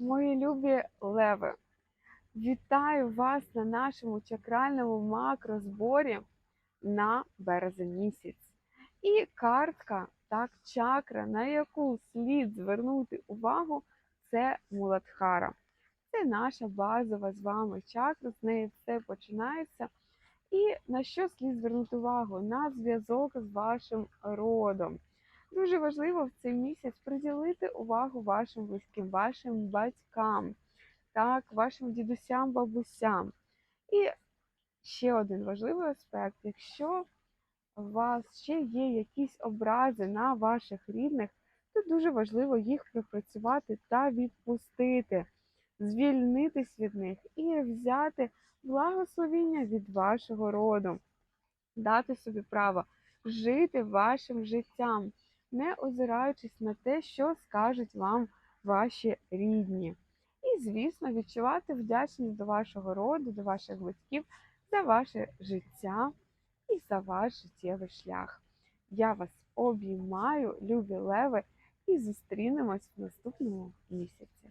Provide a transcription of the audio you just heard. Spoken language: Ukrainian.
Мої любі леви, вітаю вас на нашому чакральному макрозборі на березень місяць. І картка, так, чакра, на яку слід звернути увагу, це Муладхара. Це наша базова з вами чакра, з неї все починається. І на що слід звернути увагу? На зв'язок з вашим родом. Дуже важливо в цей місяць приділити увагу вашим близьким, вашим батькам, так, вашим дідусям, бабусям. І ще один важливий аспект: якщо у вас ще є якісь образи на ваших рідних, то дуже важливо їх пропрацювати та відпустити, звільнитись від них і взяти благословіння від вашого роду, дати собі право жити вашим життям не озираючись на те, що скажуть вам ваші рідні. І, звісно, відчувати вдячність до вашого роду, до ваших батьків за ваше життя і за ваш життєвий шлях. Я вас обіймаю, любі леви, і зустрінемось в наступному місяці.